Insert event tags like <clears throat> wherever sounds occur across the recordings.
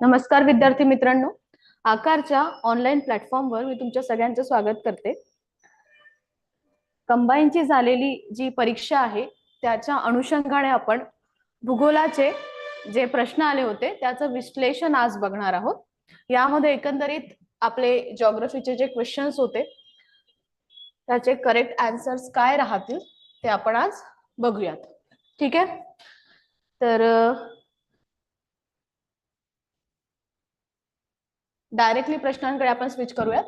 नमस्कार विद्यार्थी मित्रांनो. आकारच्या ऑनलाईन प्लॅटफॉर्मवर मी तुमच्या सगळ्यांचं स्वागत करते. कंबाईनची झालेली जी परीक्षा आहे त्याच्या अनुषंगाने आपण भूगोलाचे जे प्रश्न आले होते त्याचं विश्लेषण आज बघणार आहोत. यामध्ये एकंदरीत आपले जॉग्रफीचे जे क्वेश्चन्स होते त्याचे करेक्ट आन्सर्स काय राहतील ते आपण आज बघूयात. ठीक आहे? तर डायरेक्टली प्रश्नांकडे आपण स्विच करूयात.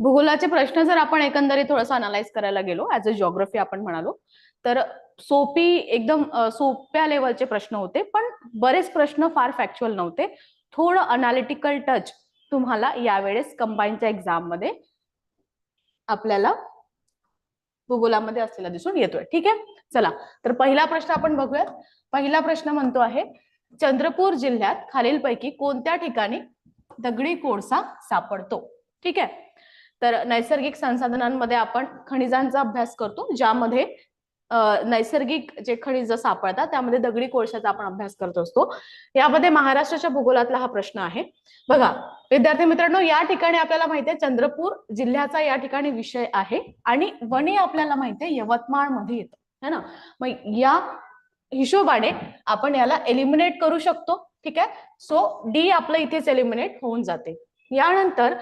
भूगोलाचे प्रश्न जर आपण एकंदरीत थोडंसं अनालाइज करायला गेलो ऍज अ जिओग्राफी आपण म्हणालो तर सोपी एकदम सोप्या लेवलचे प्रश्न होते पण बरेच प्रश्न फार फॅक्च्युअल नव्हते. थोडं अनालिटिकल टच तुम्हाला यावेळेस कंबाईनच्या एक्झाममध्ये आपल्याला भूगोलामध्ये असलेला दिसून येतोय. ठीक आहे? चला तर पहिला प्रश्न आपण बघूयात. पहिला प्रश्न म्हणतो आहे चंद्रपूर जिल्ह्यात खालीलपैकी कोणत्या ठिकाणी दगडी कोळसा सापडतो? ठीक आहे. तर नैसर्गिक संसाधनांमध्ये आपण खनिजांचा अभ्यास करतो ज्यामध्ये नैसर्गिक जे खनिज सापडतात त्यामध्ये दगडी कोळशाचा आपण अभ्यास करत असतो. यामध्ये महाराष्ट्राच्या भूगोलातला हा प्रश्न आहे. बघा विद्यार्थी मित्रांनो या ठिकाणी आपल्याला माहिती आहे चंद्रपूर जिल्ह्याचा या ठिकाणी विषय आहे आणि वने आपल्याला माहिती आहे यवतमाळमध्ये येतं. है ना? मग या हिशोबाने आपण याला एलिमिनेट करू शकतो ठीक आहे? सो डी आपलं इथेच एलिमिनेट होऊन जाते. यानंतर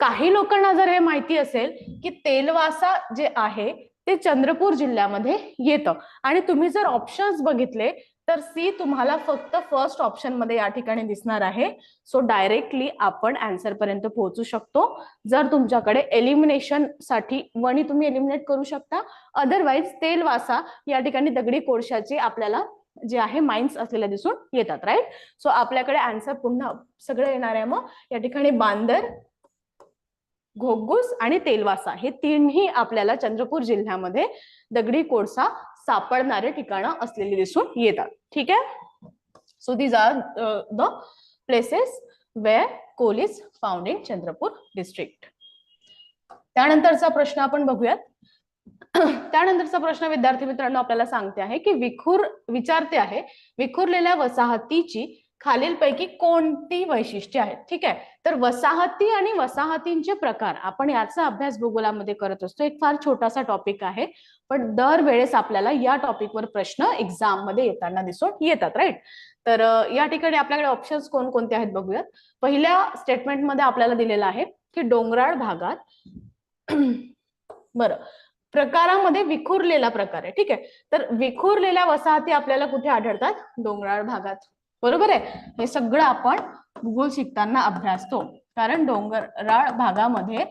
काही लोकांना जर हे माहिती असेल की तेलवासा जे आहे ते चंद्रपूर जिल्ह्यामध्ये येतं. आणि तुम्ही जर ऑप्शन्स बघितले तर सी तुम्हाला फक्त फर्स्ट ऑप्शनमध्ये या ठिकाणी दिसणार आहे. सो डायरेक्टली आपण आन्सर पर्यंत पोहोचू शकतो. जर तुमच्याकडे एलिमिनेशनसाठी वणी तुम्ही एलिमिनेट करू शकता. अदरवाईज तेलवासा या ठिकाणी दगडी कोळशाची आपल्याला जे आहे माइन्स असलेल्या दिसून येतात राईट सो आपल्याकडे आन्सर पुन्हा सगळं येणार आहे मग. या ठिकाणी बांदर घोगुस आणि तेलवासा हे तीनही आपल्याला चंद्रपूर जिल्ह्यामध्ये दगडी कोळसा सापडणारे ठिकाणं असलेली दिसून येतात. ठीक आहे? So these are the places where coal is found in Chandrapur district त्यानंतरचा प्रश्न आपण बघूयात. <clears throat> त्यानंतरचा प्रश्न विद्यार्थी मित्रांनो आपल्याला सांगते आहे की विखुर विचारते आहे विखुरलेल्या वसाहतीची खालीलपैकी कोणती वैशिष्ट्ये आहेत? ठीक आहे. तर वसाहती आणि वसाहतींचे प्रकार. आपण याचा अभ्यास भूगोलामध्ये करत असतो. एक फार छोटासा टॉपिक आहे. पण दरवेळेस आपल्याला या टॉपिकवर प्रश्न एक्झाममध्ये येताना दिसून येतात राईट तर या ठिकाणी आपल्याकडे ऑप्शन्स कोणकोणते आहेत बघूयात. पहिल्या स्टेटमेंटमध्ये आपल्याला दिलेलं आहे की डोंगराळ भागात <clears throat> बरं. प्रकारामध्ये विखुरलेला प्रकार आहे. ठीक आहे. तर विखुरलेल्या वसाहती आपल्याला कुठे आढळतात? डोंगराळ भागात. बरोबर आहे? हे सगळं आपण भूगोल शिकताना अभ्यासतो. कारण डोंगराळ भागामध्ये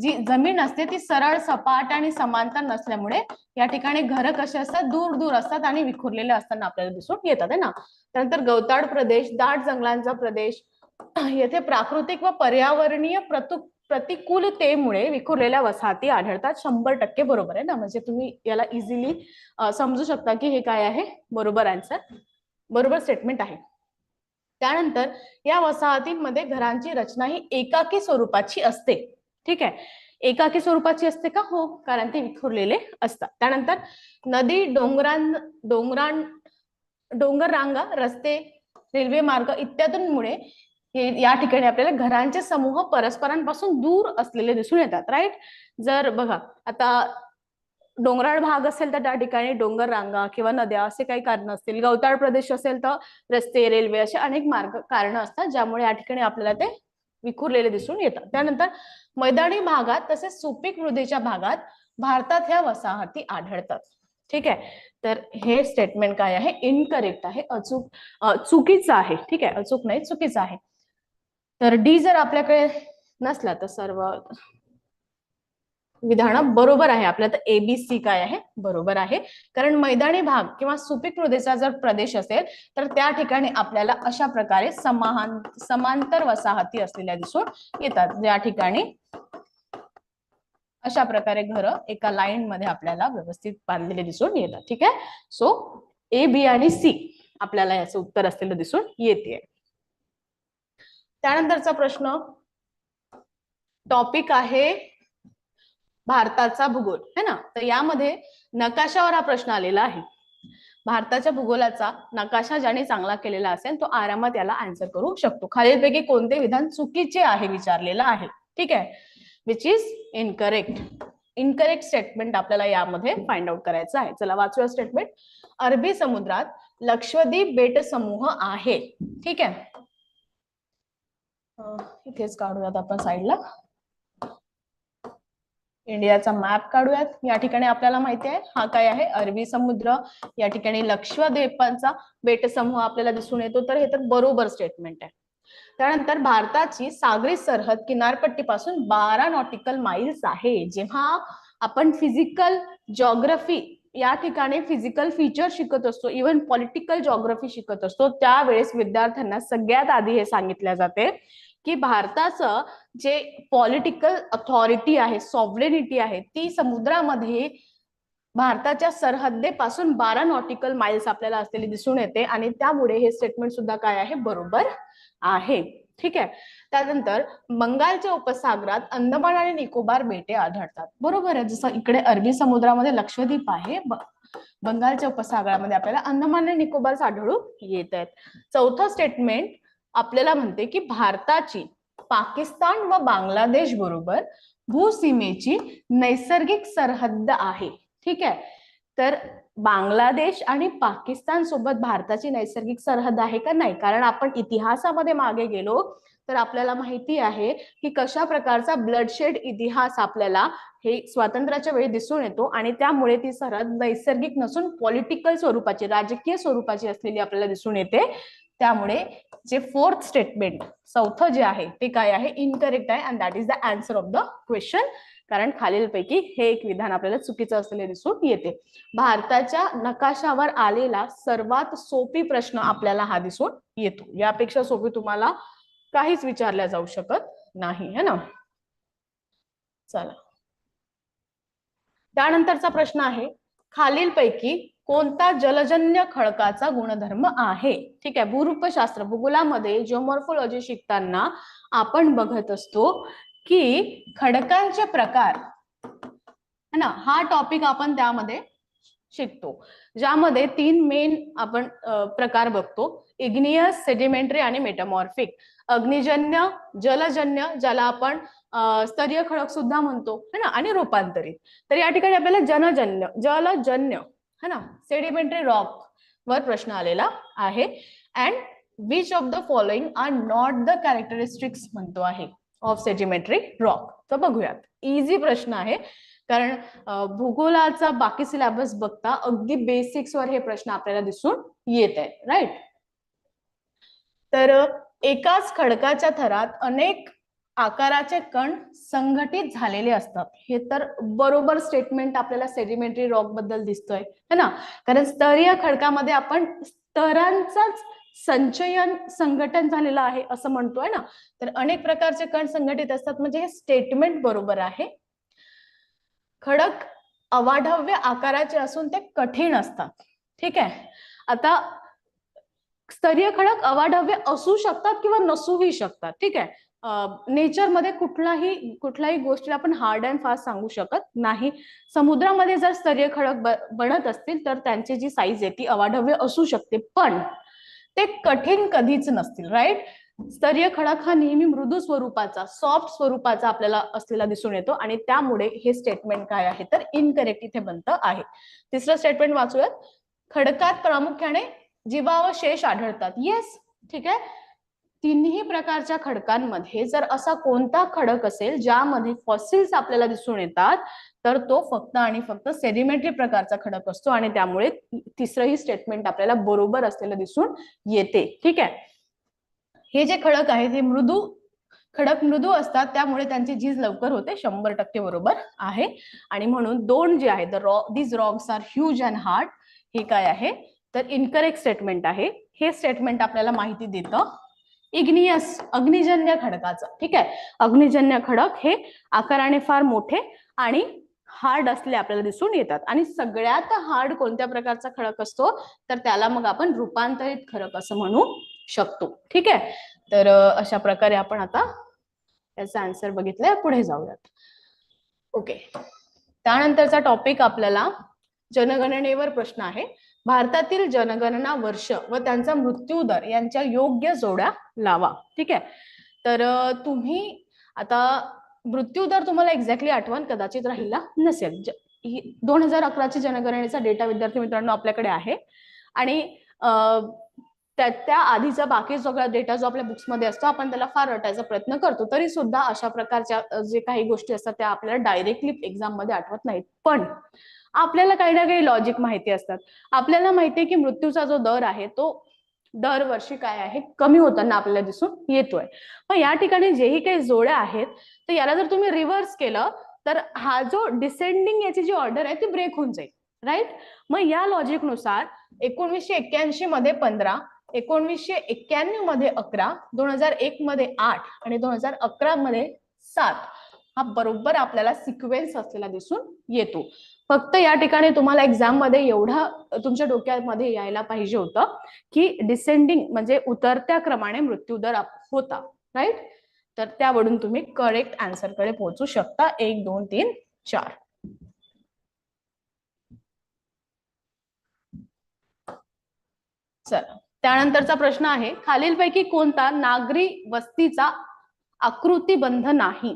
जी जमीन असते ती सरळ सपाट आणि समांतर नसल्यामुळे या ठिकाणी घरं कसे असतात? दूर दूर असतात आणि विखुरलेले असताना आपल्याला दिसून येतात आहे ना? त्यानंतर गवताळ प्रदेश दाट जंगलांचा प्रदेश येथे प्राकृतिक व पर्यावरणीय प्रतु प्रतिकूलतेमुळे विखुरलेल्या वसाहती आढळतात. शंभर टक्के बरोबर आहे ना? म्हणजे तुम्ही याला इझिली समजू शकता की हे काय आहे? बरोबर आन्सर बरोबर स्टेटमेंट आहे. त्यानंतर या वसाहतींमध्ये घरांची रचना ही एकाकी स्वरूपाची असते. ठीक आहे? एकाकी स्वरूपाची असते का? हो कारण ते विखुरलेले असतात. त्यानंतर नदी डोंगरां डोंगरां डोंगर रांगा रस्ते रेल्वे मार्ग इत्यादींमुळे या ठिकाणी आपल्याला घरांचे समूह परस्परांपासून दूर असलेले दिसून येतात. राईट जर बघा आता डोंगराळ भाग असेल तर त्या ठिकाणी डोंगर रांगा किंवा नद्या असे काही कारण असतील. गवताळ प्रदेश असेल तर रस्ते रेल्वे असे अनेक मार्ग कारण असतात ज्यामुळे या ठिकाणी आपल्याला ते विखुरलेले दिसून येतात. त्यानंतर मैदानी भागात तसेच सुपीक मृदेच्या भागात भारतात ह्या वसाहती आढळतात. ठीक आहे? तर हे स्टेटमेंट काय आहे? इनकरेक्ट आहे. अचूक चुकीचं आहे. ठीक आहे? अचूक नाही चुकीचं आहे. तर डी जर आपल्याकडे नसला तर सर्व विधान बरोबर आहे. आपल्या तर एबीसी काय आहे? बरोबर आहे. कारण मैदानी भाग किंवा सुपीक मृदेचा जर प्रदेश असेल तर त्या ठिकाणी आपल्याला अशा प्रकारे समान समांतर वसाहती असलेल्या दिसून येतात. ज्या ठिकाणी अशा प्रकारे घर एका लाईन मध्ये आपल्याला व्यवस्थित बांधलेले दिसून येतात. ठीक आहे? सो ए बी आणि सी आपल्याला याचं उत्तर असलेलं दिसून येते. त्यानंतरचा प्रश्न टॉपिक आहे भारताचा भूगोल है ना? तर यामध्ये नकाशावर हा प्रश्न आलेला आहे. भारताच्या भूगोलाचा नकाशा ज्याने चांगला केलेला असेल तो आरामात याला आन्सर करू शकतो. खालीलपैकी कोणते विधान चुकीचे आहे विचारलेलं आहे? ठीक आहे? Which is incorrect incorrect statement आपल्याला यामध्ये फाइंड आउट करायचं आहे. चला वाचूया स्टेटमेंट अरबी समुद्रात लक्षद्वीप बेट समूह आहे. ठीक आहे? इथेच काढूयात आपण साईडला इंडियाचा मॅप काढूयात. या ठिकाणी आपल्याला माहिती आहे हा काय आहे? अरबी समुद्र. या ठिकाणी लक्षद्वीपांचा बेट समूह आपल्याला दिसून येतो. तर हे तर बरोबर स्टेटमेंट आहे. त्यानंतर भारताची सागरी सरहद किनारपट्टीपासून बारा नॉटिकल माइल्स आहे. जेव्हा आपण फिजिकल जॉग्रफी या ठिकाणी फिजिकल फीचर शिकत असतो इव्हन पॉलिटिकल जॉग्रफी शिकत असतो त्यावेळेस विद्यार्थ्यांना सगळ्यात आधी हे सांगितले जाते. की भारताचं जे पॉलिटिकल अथॉरिटी आहे सॉव्हरेनिटी आहे ती समुद्रामध्ये भारताच्या सरहद्देपासून बारा नॉटिकल माइल्स आपल्याला असलेली दिसून येते आणि त्यामुळे हे स्टेटमेंट सुद्धा काय आहे? बरोबर आहे. ठीक आहे? त्यानंतर बंगालच्या उपसागरात अंदमान आणि निकोबार बेटे आढळतात. बरोबर आहे? जसं इकडे अरबी समुद्रामध्ये लक्षद्वीप आहे बंगालच्या उपसागरामध्ये आपल्याला अंदमान आणि निकोबार आढळून येत आहेत. चौथं स्टेटमेंट आपल्याला म्हणते की भारताची पाकिस्तान व बांगलादेश बरोबर भूसीमेची नैसर्गिक सरहद्द आहे. ठीक आहे? तर बांगलादेश आणि पाकिस्तान सोबत भारताची नैसर्गिक सरहद आहे का नाही? कारण आपण इतिहासामध्ये मागे गेलो तर आपल्याला माहिती आहे की कशा प्रकारचा ब्लडशेड इतिहास आपल्याला हे स्वातंत्र्याच्या वेळी दिसून येतो आणि त्यामुळे ती सरहद नैसर्गिक नसून पॉलिटिकल स्वरूपाची राजकीय स्वरूपाची असलेली आपल्याला दिसून येते. त्यामुळे जे फोर्थ स्टेटमेंट चौथं जे आहे ते काय आहे? इनकरेक्ट आहे and that is the answer of the question कारण खालीलपैकी हे एक विधान आपल्याला चुकीचं असलेले दिसून येते. भारताच्या नकाशावर आलेला सर्वात सोपी प्रश्न आपल्याला हा दिसून येतो. यापेक्षा सोपी तुम्हाला काहीच विचारल्या जाऊ शकत नाही है ना? चला. त्यानंतरचा प्रश्न आहे खालीलपैकी कोणता जलजन्य खडकाचा गुणधर्म आहे? ठीक आहे भूरूपशास्त्र भूगोलामध्ये जिओमॉर्फोलॉजी शिकताना आपण बघत असतो की खडकांचे प्रकार है ना? हा टॉपिक आपण त्यामध्ये शिकतो ज्यामध्ये तीन मेन आपण प्रकार बघतो. इग्नियस सेडिमेंटरी आणि मेटामॉर्फिक अग्निजन्य जलजन्य ज्याला आपण स्तरीय खडक सुद्धा म्हणतो है ना? आणि रूपांतरित. तर या ठिकाणी आपल्याला जनजन्य जलजन्य है ना? सेडिमेंटरी रॉक वर प्रश्न आलेला आहे. And which of the following are not the characteristics म्हणतो आहे ऑफ सेडिमेंटरी रॉक तर बघूयात. इझी प्रश्न आहे. कारण भूगोलाचा बाकी सिलेबस बघता अगदी बेसिक्स वर हे प्रश्न आपल्याला दिसून येत आहेत राईट तर एकाच खडकाच्या थरात अनेक आकाराचे कण संघटित झालेले असतात. हे तर बरोबर स्टेटमेंट आपल्याला सेडिमेंटरी रॉकबद्दल दिसतोय है ना? कारण स्तरीय खडकामध्ये आपण स्तरांचाच संचयन संघटन झालेलं आहे असं म्हणतोय ना? तर अनेक प्रकारचे कण संघटित असतात. म्हणजे हे स्टेटमेंट बरोबर आहे. खडक अवाढव्य आकाराचे असून ते कठीण असतात. ठीक आहे? आता स्तरीय खडक अवाढव्य असू शकतात किंवा नसूही शकतात. ठीक आहे? नेचरमध्ये कुठलाही कुठल्याही गोष्टीला आपण हार्ड अँड फास्ट सांगू शकत नाही. समुद्रामध्ये जर स्तरीय खडक बनत असतील तर त्यांची जी साईज आहे ती अवाढव्य असू शकते. पण ते कठीण कधीच नसतील राईट स्तरीय खडक हा नेहमी मृदू स्वरूपाचा सॉफ्ट स्वरूपाचा आपल्याला असलेला दिसून येतो आणि त्यामुळे हे स्टेटमेंट काय आहे तर इनकरेक्ट इथे बनतं आहे. तिसरं स्टेटमेंट वाचूयात. खडकात प्रामुख्याने जीवावशेष आढळतात. येस ठीक आहे? तिन्ही प्रकारच्या खडकांमध्ये जर असा कोणता खडक असेल ज्यामध्ये फॉसिल्स आपल्याला दिसून येतात तर तो फक्त आणि फक्त सेडिमेंटरी प्रकारचा खडक असतो आणि त्यामुळे तिसरंही स्टेटमेंट आपल्याला बरोबर असलेलं दिसून येते. ठीक आहे? हे जे खडक आहेत हे मृदू खडक मृदू असतात त्यामुळे त्यांची झीज लवकर होते शंभर टक्के बरोबर आहे. आणि म्हणून दोन जे आहेत raw these rocks are huge and hard हे काय आहे? तर इनकरेक्ट स्टेटमेंट आहे. हे स्टेटमेंट आपल्याला माहिती देतं. इग्नियस अग्निजन्य खडकाचं. ठीक आहे? अग्निजन्य खडक हे आकाराने फार मोठे आणि हार्ड असले आपल्याला दिसून येतात. आणि सगळ्यात हार्ड कोणत्या प्रकारचा खडक असतो? तर त्याला मग आपण रूपांतरित खडक असं म्हणू शकतो. ठीक आहे? तर अशा प्रकारे आपण आता त्याचा आन्सर बघितलाय. पुढे जाऊयात. ओके त्यानंतरचा टॉपिक आपल्याला जनगणनेवर प्रश्न आहे. भारतातील जनगणना वर्ष व त्यांचा मृत्यू दर यांच्या योग्य जोड्या लावा. ठीक आहे? तर तुम्ही आता मृत्यू दर तुम्हाला एक्झॅक्टली आठवण कदाचित राहिला नसेल. दोन हजार अकराची जनगणनेचा डेटा विद्यार्थी मित्रांनो आपल्याकडे आहे. आणि त्या त्या आधीचा बाकी सगळा डेटा जो आपल्या बुक्समध्ये असतो आपण त्याला फार रटायचा प्रयत्न करतो. तरी सुद्धा अशा प्रकारच्या जे काही गोष्टी असतात त्या आपल्याला डायरेक्टली एक्झाममध्ये आठवत नाहीत. पण आपल्याला काही ना काही लॉजिक माहिती असतात. आपल्याला माहिती आहे की मृत्यूचा जो दर आहे तो दरवर्षी काय आहे? कमी होताना आपल्याला दिसून येतोय. मग या ठिकाणी जेही काही जोड्या आहेत तर याला जर तुम्ही रिव्हर्स केलं तर हा जो डिसेंडिंग याची जी ऑर्डर आहे ती ब्रेक होऊन जाईल. राईट मग या लॉजिकनुसार एकोणवीसशे एक्क्याऐंशी मध्ये पंधरा एकोणवीसशे एक्क्याण्णवमध्ये अकरा दोन हजार एक मध्ये आठ आणि दोन हजार अकरा मध्ये सात हा बरोबर आपल्याला सिक्वेन्स असलेला दिसून येतो. फक्त या ठिकाणी तुम्हाला एक्झाममध्ये एवढा तुमच्या डोक्यामध्ये यायला पाहिजे होतं की डिसेंडिंग म्हणजे उतरत्या क्रमाने मृत्यूदर होता राईट तर त्यावरून तुम्ही करेक्ट आन्सरकडे पोहोचू शकता. एक दोन तीन चार. चला. त्यानंतरचा प्रश्न आहे खालीलपैकी कोणता नागरी वस्तीचा आकृतीबंध नाही?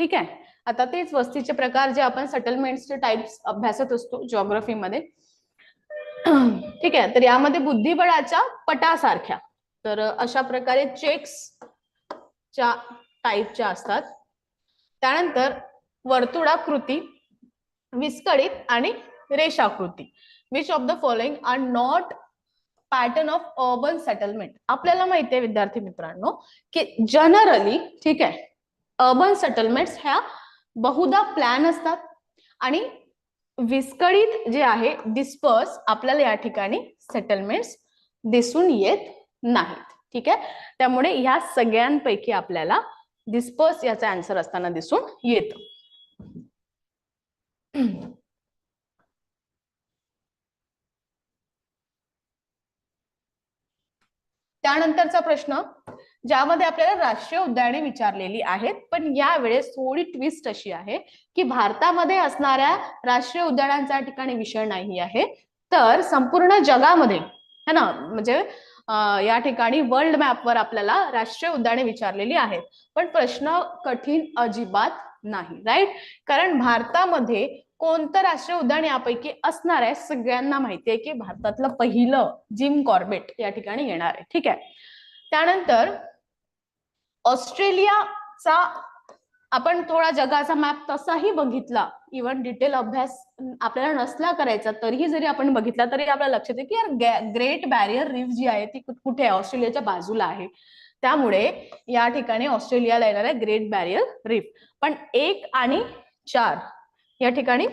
ठीक आहे. आता तेच वस्तीचे प्रकार जे आपण सेटलमेंटचे टाइप्स अभ्यासत असतो जॉग्रफीमध्ये ठीक आहे तर यामध्ये बुद्धिबळाच्या पटासारख्या. तर अशा प्रकारे चेक्स च्या टाईपच्या असतात. त्यानंतर वर्तुळाकृती विस्कळीत आणि रेषाकृती. Which of the following are not pattern of urban settlement आपल्याला माहिती आहे विद्यार्थी मित्रांनो की जनरली ठीक आहे अर्बन सेटलमेंट ह्या बहुधा प्लॅन असतात. आणि विस्कळीत जे आहे डिस्पर्स आपल्याला या ठिकाणी सेटलमेंट्स दिसून येत नाहीत. ठीक आहे? त्यामुळे ह्या सगळ्यांपैकी आपल्याला डिस्पर्स याचा आन्सर असताना दिसून येत. त्यानंतरचा प्रश्न ज्यामध्ये आपल्याला राष्ट्रीय उद्याने विचारलेली आहेत. पण यावेळेस थोडी ट्विस्ट अशी आहे की भारतामध्ये असणाऱ्या राष्ट्रीय उद्यानांचा ठिकाणी विषय नाही आहे. तर संपूर्ण जगामध्ये है ना? म्हणजे या ठिकाणी वर्ल्ड मॅपवर आपल्याला राष्ट्रीय उद्याने विचारलेली आहेत. पण प्रश्न कठीण अजिबात नाही राईट कारण भारतामध्ये कोणतं राष्ट्रीय उद्यान यापैकी असणार आहे सगळ्यांना माहिती आहे की भारतातलं पहिलं जिम कॉर्बेट या ठिकाणी येणार आहे. ठीक आहे? त्यानंतर ऑस्ट्रेलियाचा आपण थोडा जगाचा मॅप तसाही बघितला. इव्हन डिटेल अभ्यास आपल्याला नसला करायचा तरीही जरी आपण बघितला तरी आपल्याला लक्षात येईल की यार ग्रेट बॅरियर रिफ जी आहे ती कुठे आहे? ऑस्ट्रेलियाच्या बाजूला आहे. त्यामुळे या ठिकाणी ऑस्ट्रेलियाला येणार आहे ग्रेट बॅरियर रिफ पण एक आणि चार या ठिकाणी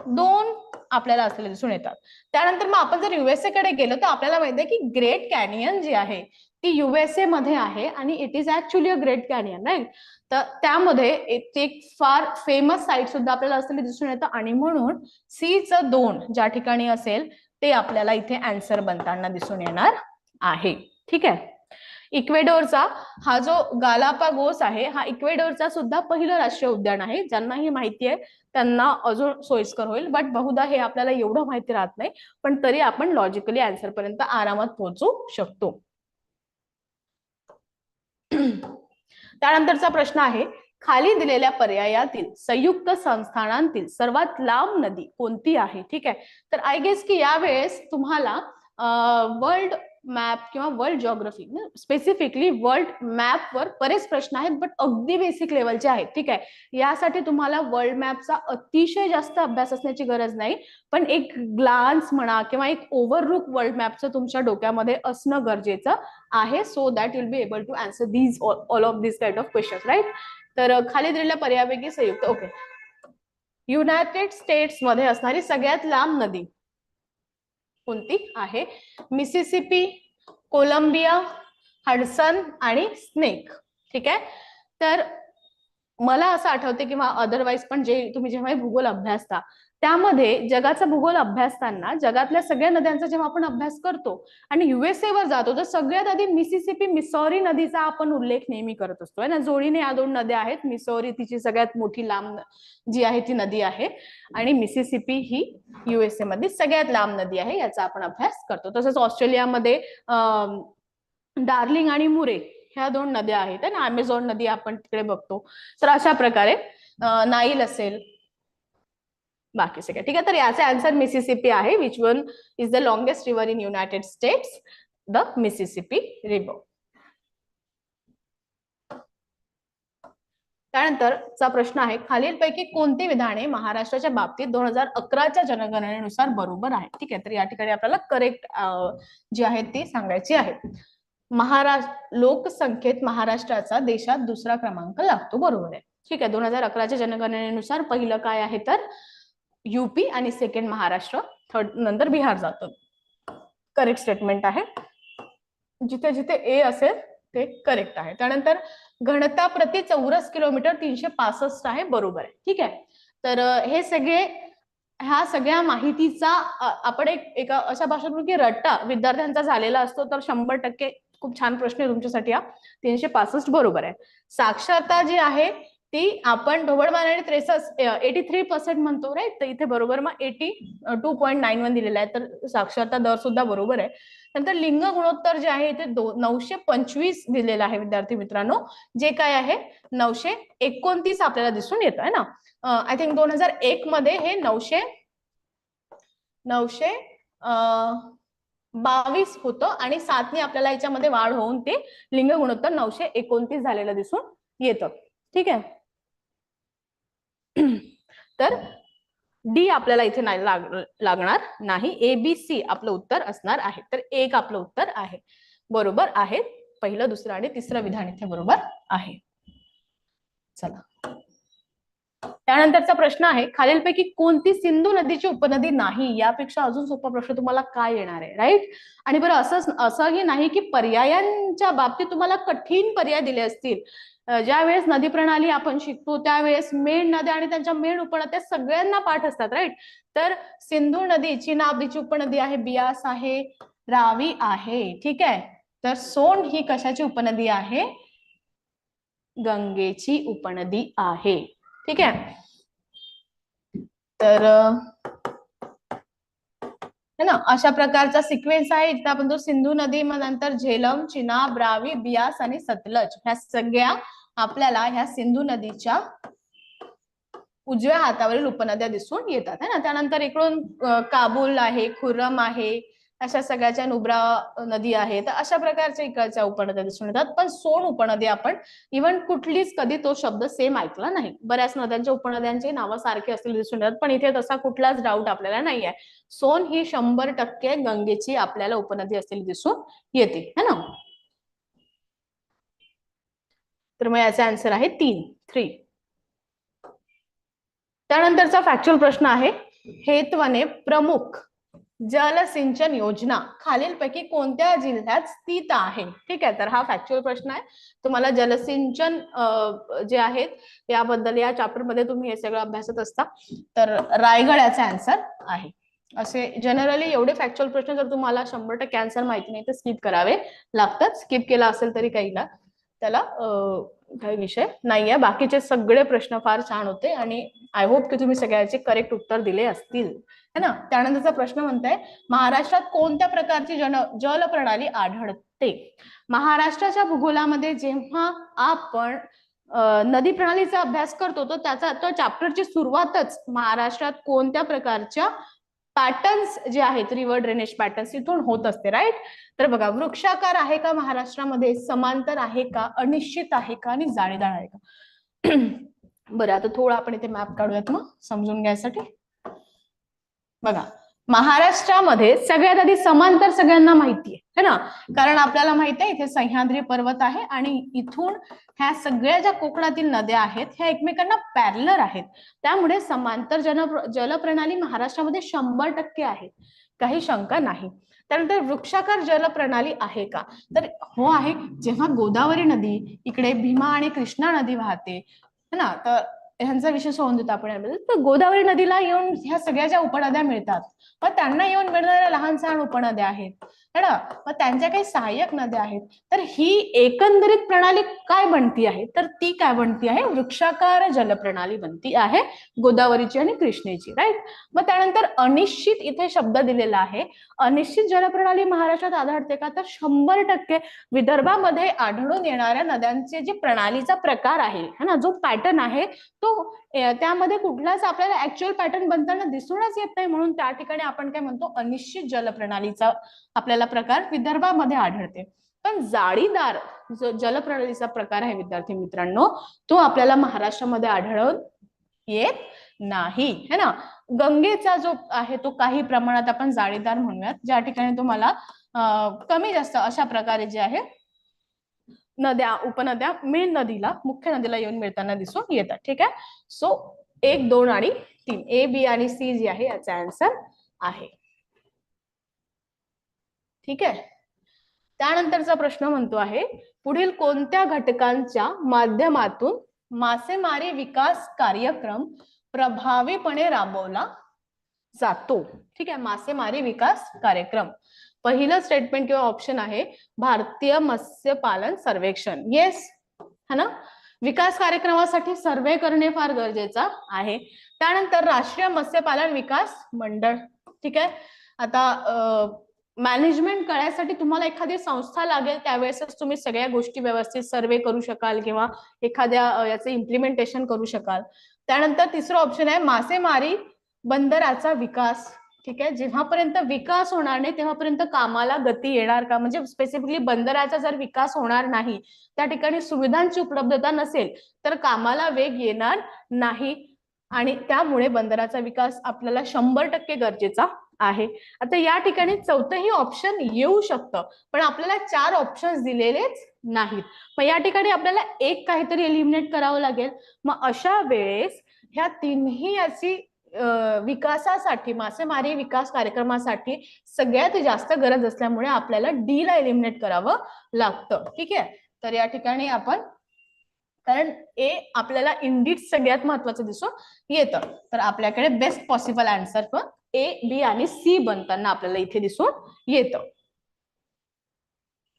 दोन आपल्याला असलेले दिसून येतात. त्यानंतर मग आपण जर युएसए कडे गेलो तर आपल्याला माहिती आहे की ग्रेट कॅनियन जी आहे ती युएसए मध्ये आहे आणि it is actually a great canyon right तर त्यामध्ये एक फार फेमस साईट सुद्धा आपल्याला असलेली दिसून येतं आणि म्हणून सी च दोन ज्या ठिकाणी असेल ते आपल्याला इथे अँसर बनताना दिसून येणार आहे. ठीक आहे? इक्वेडोरचा हा जो गालापागोस आहे हा इक्वेडोरचा सुद्धा पहिलं राष्ट्रीय उद्यान आहे. ज्यांना ही माहिती आहे त्यांना अजून सोयीस्कर होईल. बट बहुधा हे आपल्याला एवढं माहिती राहत नाही. पण तरी आपण लॉजिकली आन्सर पर्यंत आरामात पोहोचू शकतो. त्यानंतरचा प्रश्न आहे खाली दिलेल्या पर्यायातील संयुक्त संस्थानांतील सर्वात लांब नदी कोणती आहे? ठीक आहे. तर आय गेस की यावेळेस तुम्हाला वर्ल्ड मॅप किंवा वर्ल्ड जिओग्राफी स्पेसिफिकली वर्ल्ड मॅपवर बरेच प्रश्न आहेत बट अगदी बेसिक लेवलचे आहेत. ठीक आहे? यासाठी तुम्हाला वर्ल्ड मॅपचा अतिशय जास्त अभ्यास असण्याची गरज नाही पण एक ग्लान्स म्हणा किंवा एक ओव्हरलुक वर्ल्ड मॅपचं तुमच्या डोक्यामध्ये असणं गरजेचं आहे so that will be able to answer these all of this kind of question right तर खाली दिलेल्या पर्यायापैकी संयुक्त. ओके युनायटेड स्टेट्समध्ये असणारी सगळ्यात लांब नदी. कोणती आहे? मिसिसिपी कोलंबिया हडसन आणि स्नेक ठीक आहे? तर मला असं आठवते किंवा अदरवाईज पण जे तुम्ही जेव्हा भूगोल अभ्यासता त्यामध्ये जगाचा भूगोल अभ्यासताना जगातल्या सगळ्या नद्यांचा जेव्हा आपण अभ्यास करतो आणि युएसए वर जातो तर सगळ्यात आधी मिसिसिपी मिसॉरी नदीचा आपण उल्लेख नेहमी करत असतो. ना? जोडीने या दोन नद्या आहेत. मिसॉरी तिची सगळ्यात मोठी लांब जी आहे ती नदी आहे. आणि मिसिसिपी ही युएसए मध्ये सगळ्यात लांब नदी आहे याचा आपण अभ्यास करतो. तसंच ऑस्ट्रेलियामध्ये डार्लिंग आणि मुरे ह्या दोन नद्या आहेत. आणि ना? अमेझॉन नदी आपण तिकडे बघतो. तर अशा प्रकारे नाईल असेल बाकी सगळ्या ठीक आहे तर याचे आन्सर मिसिसिपी आहे which one is the longest river in United States the Mississippi river त्यानंतरचा प्रश्न आहे खालीलपैकी कोणती विधाने महाराष्ट्राच्या बाबतीत दोन हजार अकराच्या जनगणनेनुसार बरोबर आहे ठीक आहे तर या ठिकाणी आपल्याला करेक्ट जी आहे ती सांगायची आहे. महाराष्ट्र लोकसंख्येत महाराष्ट्राचा देशात दुसरा क्रमांक लागतो बरोबर आहे. ठीक आहे दोन हजार अकराच्या जनगणनेनुसार पहिलं काय आहे तर? युपी आणि सेकंड महाराष्ट्र थर्ड नंतर बिहार जातं. करेक्ट स्टेटमेंट आहे. जिथे जिथे ए असेल ते करेक्ट आहे. त्यानंतर घनता प्रति चौरस किलोमीटर तीनशे पासष्ट आहे बरोबर आहे. ठीक आहे? तर हे सगळे ह्या सगळ्या माहितीचा आपण एक एका अशा भाषेत म्हणू की रट्टा विद्यार्थ्यांचा झालेला असतो तर शंभर टक्के खूप छान प्रश्न आहे तुमच्यासाठी हा. तीनशे पासष्ट बरोबर आहे. साक्षरता जी आहे ती आपण ढोबळमान आणि त्रेसष्ट एटी थ्री पर्सेंट म्हणतो राईट तर इथे बरोबर मग eighty two point nine one दिलेला आहे. तर साक्षरता दर सुद्धा बरोबर आहे. नंतर लिंग गुणोत्तर जे आहे ते दो नऊशे पंचवीस दिलेलं आहे विद्यार्थी मित्रांनो. जे काय आहे? नऊशे एकोणतीस आपल्याला दिसून येत आहे ना? आय थिंक दोन हजार एक मध्ये हे नऊशे नऊशे बावीस होतं आणि सातने आपल्याला याच्यामध्ये वाढ होऊन ते लिंग गुणोत्तर नऊशे एकोणतीस झालेलं दिसून येतं. ठीक आहे? <clears throat> तर डी आपल्याला इथे नाही लाग- लागणार नाही. ए बी सी आपलं उत्तर असणार आहे. तर एक आपलं उत्तर आहे. बरोबर आहे. पहिलं दुसरं आणि तिसरं विधान इथे बरोबर आहे. चला. त्यानंतरचा प्रश्न आहे खालीलपैकी कोणती सिंधू नदीची उपनदी नाही? यापेक्षा अजून सोपा प्रश्न तुम्हाला काय येणार आहे राईट आणि बरं असं असंही नाही की पर्यायांच्या बाबतीत तुम्हाला कठीण पर्याय दिले असतील. ज्यावेळेस ज्या वेळेस नदी प्रणाली आपण शिकतो त्यावेळेस मेण नद्या आणि त्यांच्या मेण उपनद्या सगळ्यांना पाठ असतात राईट तर सिंधू नदी चिनाबदीची उपनदी आहे बियास आहे रावी आहे ठीक आहे? तर सोन ही कशाची उपनदी आहे? गंगेची उपनदी आहे. ठीक आहे? तर है ना? अशा प्रकारचा सिक्वेन्स आहे. इथं आपण तो सिंधू नदी मग नंतर झेलम चिनाब रावी बियास आणि सतलज ह्या सगळ्या आपल्याला ह्या सिंधू नदीच्या उजव्या हातावरील उपनद्या दिसून येतात. है ना? त्यानंतर इकडून काबूल आहे खुर्रम आहे अशा सगळ्याच्या नुब्रा नदी आहे तर अशा प्रकारच्या इकडच्या उपनद्या दिसून येतात. पण सोन उपनदी आपण इव्हन कुठलीच कधी तो शब्द सेम ऐकला नाही. बऱ्याच नद्यांच्या उपनद्यांची नावं सारखी असलेली दिसून येतात. पण इथे तसा कुठलाच डाऊट आपल्याला नाही आहे सोन ही शंभर टक्के गंगेची आपल्याला उपनदी असलेली दिसून येते. है ना? तर मग याचा आन्सर आहे तीन. थ्री त्यानंतरचा फॅक्च्युअल प्रश्न आहे. हेत्वने प्रमुख जलसिंचन योजना. खालीलपैकी कोणत्या जिल्ह्यात स्थित आहे? ठीक आहे तर हा फॅक्च्युअल प्रश्न आहे. तुम्हाला जलसिंचन जे आहेत याबद्दल या चॅप्टरमध्ये तुम्ही हे सगळं अभ्यासत असता. तर रायगड याचा आन्सर आहे. असे जनरली एवढे फॅक्च्युअल प्रश्न जर तुम्हाला शंभर टक्के आन्सर माहिती नाही तर स्किप करावे लागतात. स्किप केला असेल तरी काही ना. त्याला काही विषय नाहीये. बाकीचे सगळे प्रश्न फार छान होते आणि आय होप की तुम्ही सगळ्याचे करेक्ट उत्तर दिले असतील. है ना? त्यानंतरचा प्रश्न म्हणताय महाराष्ट्रात कोणत्या प्रकारची जन जल प्रणाली आढळते? महाराष्ट्राच्या भूगोलामध्ये जेव्हा आपण नदी प्रणालीचा अभ्यास करतो तो त्याचा तो चॅप्टरची सुरुवातच महाराष्ट्रात कोणत्या प्रकारच्या पॅटर्न्स जे आहेत रिव्हर ड्रेनेज पॅटर्न्स तिथून होत असते राईट तर बघा वृक्षाकार आहे का महाराष्ट्रामध्ये? समांतर आहे का? अनिश्चित आहे का? आणि जाळीदार आहे का? <clears throat> बरं आता थोडं आपण इथे मॅप काढूयात मग समजून घ्यायसाठी. बघा महाराष्ट्रामध्ये सगळ्यात आधी समांतर सगळ्यांना माहिती आहे ना? कारण आपल्याला माहिती आहे इथे सह्याद्री पर्वत आहे आणि इथून ह्या सगळ्या ज्या कोकणातील नद्या आहेत ह्या एकमेकांना पॅरलर आहेत. त्यामुळे समांतर जन जलप्रणाली महाराष्ट्रामध्ये शंभर टक्के आहे काही शंका नाही. त्यानंतर वृक्षाकार जलप्रणाली आहे का? तर हो आहे. जेव्हा गोदावरी नदी इकडे भीमा आणि कृष्णा नदी वाहते है ना? तर ह्यांचा विषय सोडून देतो आपण तर गोदावरी नदीला येऊन ह्या सगळ्या ज्या उपनद्या मिळतात मग त्यांना येऊन मिळणाऱ्या लहान सहान उपनद्या आहेत. है ना? मग त्यांच्या काही सहाय्यक नद्या आहेत. तर ही एकंदरीत प्रणाली काय बनती आहे? तर ती काय बनती आहे? वृक्षाकार जलप्रणाली बनती आहे गोदावरीची आणि कृष्णेची राईट मग त्यानंतर अनिश्चित इथे शब्द दिलेला आहे. अनिश्चित जलप्रणाली महाराष्ट्रात आढळते का? तर शंभर टक्के विदर्भामध्ये आढळून येणाऱ्या नद्यांचे जे प्रणालीचा प्रकार आहे है ना? जो पॅटर्न आहे तो त्यामध्ये कुठलाच आपल्याला ऍक्च्युअल पॅटर्न बनताना दिसूनच येत नाही म्हणून त्या ठिकाणी आपण काय म्हणतो अनिश्चित जलप्रणालीचा आपल्याला प्रकार विदर्भामध्ये आढळते. पण जाळीदार जो जलप्रणालीचा प्रकार आहे विद्यार्थी मित्रांनो तो आपल्याला महाराष्ट्रामध्ये आढळून येत नाही है ना? गंगेचा जो आहे तो काही प्रमाणात आपण जाळीदार म्हणूयात ज्या ठिकाणी तुम्हाला कमी जास्त अशा प्रकारे जे आहे नद्या उपनद्या मेन नदीला मुख्य नदीला येऊन मिळताना दिसून येतात. ठीक आहे? सो एक दोन आणि तीन. ए बी आणि सी जी आहे याचा आन्सर आहे. ठीक आहे? त्यानंतरचा प्रश्न म्हणतो आहे पुढील कोणत्या घटकांच्या माध्यमातून मासेमारी विकास कार्यक्रम प्रभावीपणे राबवला जातो? ठीक आहे? मासेमारी विकास कार्यक्रम. पहिलं स्टेटमेंट किंवा ऑप्शन आहे भारतीय मत्स्यपालन सर्वेक्षण. येस है ना? विकास कार्यक्रमासाठी सर्वे करणे फार गरजेचं आहे. त्यानंतर राष्ट्रीय मत्स्यपालन विकास मंडळ. ठीक आहे? आता मॅनेजमेंट करण्यासाठी तुम्हाला एखादी संस्था लागेल त्यावेळेसच तुम्ही सगळ्या गोष्टी व्यवस्थित सर्वे करू शकाल किंवा एखाद्या याचे याचं इम्प्लिमेंटेशन करू शकाल. त्यानंतर तिसरं ऑप्शन आहे मासेमारी बंदराचा विकास. ठीक आहे? जेव्हापर्यंत विकास होणार नाही तेव्हापर्यंत कामाला गती येणार का? म्हणजे स्पेसिफिकली बंदराचा जर विकास होणार नाही त्या ठिकाणी सुविधांची उपलब्धता नसेल तर कामाला वेग येणार नाही. आणि त्यामुळे बंदराचा विकास आपल्याला शंभर टक्के गरजेचा आहे. आता या ठिकाणी चौथंही ऑप्शन येऊ शकतं पण आपल्याला चार ऑप्शन्स दिलेलेच नाहीत. मग या ठिकाणी आपल्याला एक काहीतरी एलिमिनेट करावं लागेल. मग अशा वेळेस ह्या तिन्ही याची विकासासाठी मासेमारी विकास कार्यक्रमासाठी सगळ्यात जास्त गरज असल्यामुळे आपल्याला डी ला एलिमिनेट करावं लागतं. ठीक आहे? तर या ठिकाणी आपण कारण ए आपल्याला इंडिट सगळ्यात महत्वाचं दिसून येतं. तर आपल्याकडे बेस्ट पॉसिबल आन्सर पण ए बी आणि सी बनताना आपल्याला इथे दिसून येतं.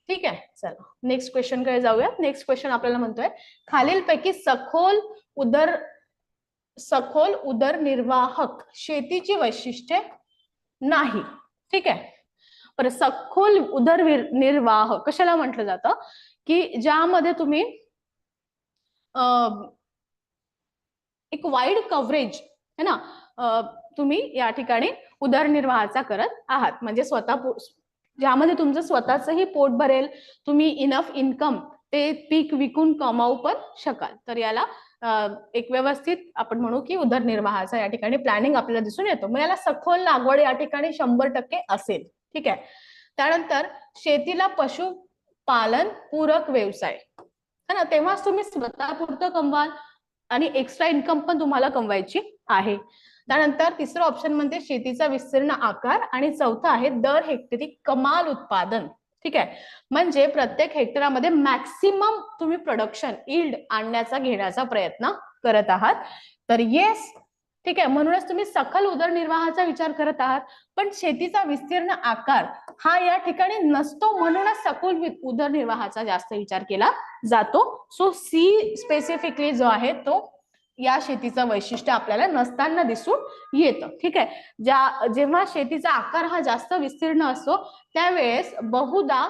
ठीक आहे? चला नेक्स्ट क्वेश्चनकडे जाऊया. नेक्स्ट क्वेश्चन आपल्याला म्हणतोय खालीलपैकी सखोल उदर सखोल उदरनिर्वाहक शेतीची वैशिष्ट्ये नाही. ठीक आहे? बरं सखोल उदरनिर्वाह कशाला म्हटलं जातं? की ज्यामध्ये तुम्ही एक वाईड कव्हरेज है ना? तुम्ही या ठिकाणी उदरनिर्वाहाचा करत आहात. म्हणजे स्वतः पो- ज्यामध्ये तुमचं स्वतःचंही पोट भरेल तुम्ही इनफ इन्कम ते पीक विकून कमावू पण शकाल. तर याला एक व्यवस्थित आपण म्हणू की उदरनिर्वाहाचा या ठिकाणी प्लॅनिंग आपल्याला दिसून येतो. मग याला सखोल लागवड या ठिकाणी शंभर टक्के असेल. ठीक आहे? त्यानंतर शेतीला पशुपालन पूरक व्यवसाय. है ना? तेव्हाच तुम्ही स्वतः पुरतं कमवाल आणि एक्स्ट्रा इन्कम पण तुम्हाला कमवायची आहे. त्यानंतर तिसरं ऑप्शन म्हणजे शेतीचा विस्तीर्ण आकार आणि चौथा आहे दर हेक्टरी कमाल उत्पादन. ठीक आहे? म्हणजे प्रत्येक हेक्टरामध्ये मॅक्सिमम तुम्ही प्रोडक्शन इल्ड आणण्याचा घेण्याचा प्रयत्न करत आहात. तर येस ठीक आहे. म्हणूनच तुम्ही सखल उदरनिर्वाहाचा विचार करत आहात. पण शेतीचा विस्तीर्ण आकार हा या ठिकाणी नसतो म्हणूनच सखोल उदरनिर्वाहाचा जास्त विचार केला जातो. सो सी स्पेसिफिकली जो आहे तो या शेतीचं वैशिष्ट्य आपल्याला नसताना दिसून येतं. ठीक आहे? ज्या जेव्हा शेतीचा आकार हा जास्त विस्तीर्ण असतो त्यावेळेस बहुधा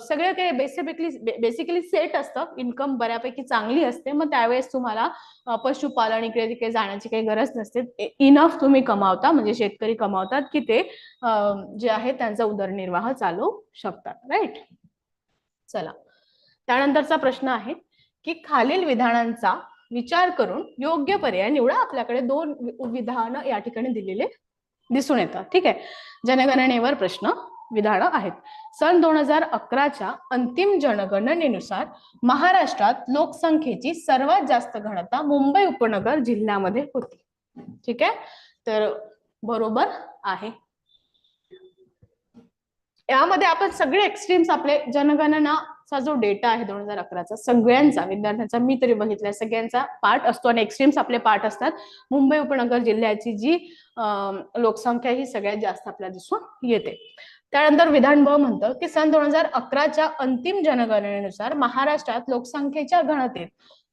सगळं काही बेसिकली बेसिकली सेट असतं. इन्कम बऱ्यापैकी चांगली असते. मग त्यावेळेस तुम्हाला पशुपालन इकडे तिकडे जाण्याची काही गरज नसते. इनफ तुम्ही कमावता म्हणजे शेतकरी कमावतात की ते जे आहे त्यांचा उदरनिर्वाह चालू शकतात. राईट चला. त्यानंतरचा प्रश्न आहे की खालील विधानांचा विचार करून योग्य पर्याय निवडा. आपल्याकडे दोन विधानं विधान या ठिकाणी दिलेले दिसून येतात. ठीक आहे? जनगणनेवर प्रश्न विधानं आहेत. सन दोन हजार अकराच्या अंतिम जनगणनेनुसार महाराष्ट्रात लोकसंख्येची सर्वात जास्त घनता मुंबई उपनगर जिल्ह्यामध्ये होती. ठीक आहे? तर बरोबर आहे. यामध्ये आपण सगळे एक्स्ट्रीम्स आपले जनगणना चा जो डेटा आहे दोन हजार अकराचा सगळ्यांचा विद्यार्थ्यांचा मी तरी बघितलाय सगळ्यांचा पार्ट असतो आणि एक्स्ट्रीम्स आपले पार्ट असतात. मुंबई उपनगर जिल्ह्याची जी लोकसंख्या ही सगळ्यात जास्त आपल्याला दिसून येते. त्यानंतर विधानभव म्हणतं की सन दोन हजार अकराच्या अंतिम जनगणनेनुसार महाराष्ट्रात लोकसंख्येच्या घनतेत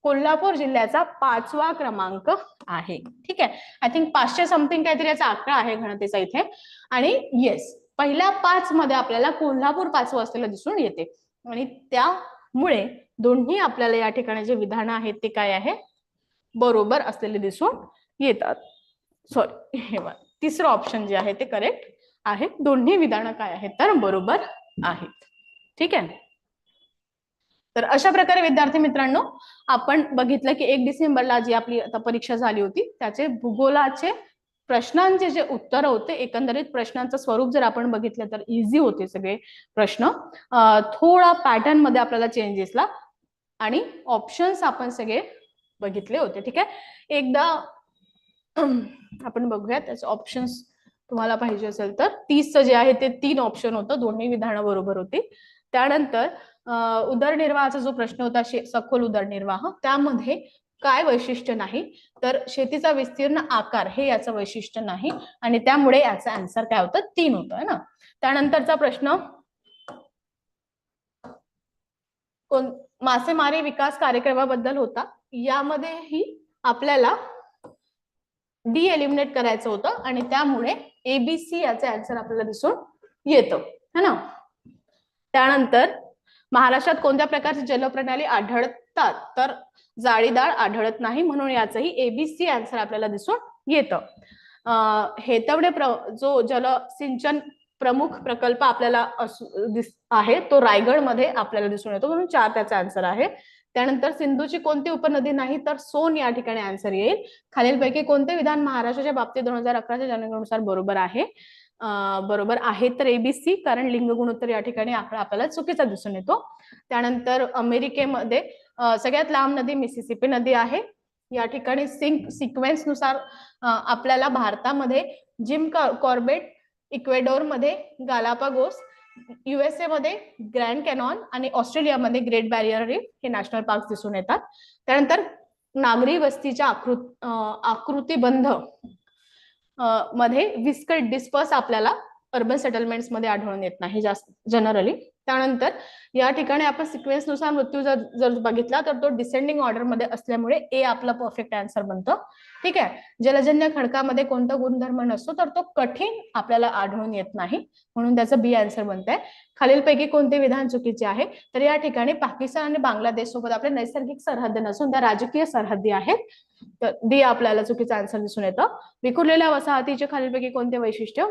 कोल्हापूर जिल्ह्याचा पाचवा क्रमांक आहे. ठीक आहे? आय थिंक पाचशे समथिंग काहीतरी याचा आकडा आहे घनतेचा इथे. आणि येस पहिल्या पाच मध्ये आपल्याला कोल्हापूर पाचवं असलेलं दिसून येते. आणि त्यामुळे दोन्ही आपल्याला या ठिकाणी जे विधान आहेत ते काय आहे? बरोबर असलेले दिसून येतात. सॉरी हे तिसरं ऑप्शन जे आहे ते करेक्ट आहे. दोन्ही विधानं काय आहेत तर बरोबर आहेत. ठीक आहे? तर अशा प्रकारे विद्यार्थी मित्रांनो आपण बघितलं की एक डिसेंबरला जी आपली आता परीक्षा झाली होती त्याचे भूगोलाचे प्रश्नांचे जे उत्तर होते एकंदरीत प्रश्नांचं स्वरूप जर आपण बघितलं तर इझी होते सगळे प्रश्न. थोडा पॅटर्नमध्ये आपल्याला चेंज दिसला आणि ऑप्शन्स आपण सगळे बघितले होते ठीक आहे? एकदा <clears throat> आपण बघूया त्याचे ऑप्शन्स तुम्हाला पाहिजे असेल तर. तीसचं जे आहे ते तीन ऑप्शन होतं दोन्ही विधानं बरोबर होती. त्यानंतर उदरनिर्वाहाचा जो प्रश्न होता सखोल उदरनिर्वाह त्यामध्ये काय वैशिष्ट्य नाही? तर शेतीचा विस्तीर्ण आकार हे याचं वैशिष्ट्य नाही. आणि त्यामुळे याचं आन्सर काय होतं? तीन होतं ना? त्यानंतरचा प्रश्न कोण मासेमारी विकास कार्यक्रमाबद्दल होता. यामध्येही आपल्याला डी एलिमिनेट करायचं होतं आणि त्यामुळे एबीसी याचे आन्सर आपल्याला दिसून येतं है ना? त्यानंतर महाराष्ट्रात कोणत्या प्रकारची जलप्रणाली आढळतात तर जाळीदार आढळत नाही म्हणून याचंही एबीसी आन्सर आपल्याला दिसून येतं. हेतवडे प्र जो जलसिंचन प्रमुख प्रकल्प आपल्याला असू- आहे तो रायगडमध्ये आपल्याला दिसून येतो. म्हणून चार त्याचा आन्सर आहे. त्यानंतर सिंधूची कोणती उपनदी नाही तर सोन या ठिकाणी आन्सर येईल. खालीलपैकी कोणते विधान महाराष्ट्राच्या बाबतीत दोन हजार अकराच्या जनगणनुसार बरोबर आहे? बरोबर आहे तर एबीसी कारण लिंग गुणोत्तर या ठिकाणी आकडा आपल्याला चुकीचा दिसून येतो. त्यानंतर अमेरिकेमध्ये सगळ्यात लांब नदी मिसिसिपी नदी आहे. या ठिकाणी सिंक सिक्वेन्सनुसार आपल्याला भारतामध्ये जिम कॉर्बेट इक्वेडोरमध्ये गालापागोस युएसए मध्ये ग्रँड कॅनॉन आणि ऑस्ट्रेलियामध्ये ग्रेट बॅरियर रीफ हे नॅशनल पार्क दिसून येतात. त्यानंतर नागरी वस्तीच्या आकृत आकृतीबंधमध्ये विस्कट डिस्पर्स आपल्याला अर्बन सेटलमेंट्समध्ये आढळून येत नाही जास्त जनरली त्यानंतर या ठिकाणी आपण सिक्वेन्सनुसार मृत्यू जर जर बघितला तर तो डिसेंडिंग ऑर्डरमध्ये असल्यामुळे ए आपला परफेक्ट आन्सर बनतो. ठीक आहे? जलजन्य खडकामध्ये कोणता गुणधर्म नसतो तर तो कठीण आपल्याला आढळून येत नाही म्हणून त्याचं बी आन्सर बनतंय. खालीलपैकी कोणते विधान चुकीचे आहे? तर या ठिकाणी पाकिस्तान आणि बांगलादेश सोबत आपले नैसर्गिक सरहद्द नसून त्या राजकीय सरहद्दी आहेत. तर डी आपल्याला चुकीचं आन्सर दिसून येतं. विखुरलेल्या वसाहतीचे खालीलपैकी कोणते वैशिष्ट्य?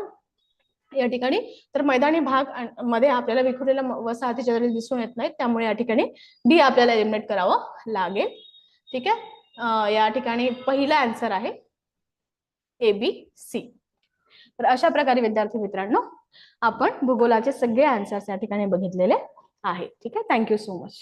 या ठिकाणी. तर मैदानी भागमध्ये आपल्याला विखुरलेल्या वसाहतीच्या वसाहती दिसून येत नाहीत त्यामुळे या ठिकाणी डी आपल्याला एलिमिनेट करावं लागेल. ठीक आहे? या ठिकाणी पहिला आन्सर आहे ए बी सी तर अशा प्रकारे विद्यार्थी मित्रांनो आपण भूगोलाचे सगळे आन्सर्स या ठिकाणी बघितलेले आहेत. ठीक आहे? Thank you so much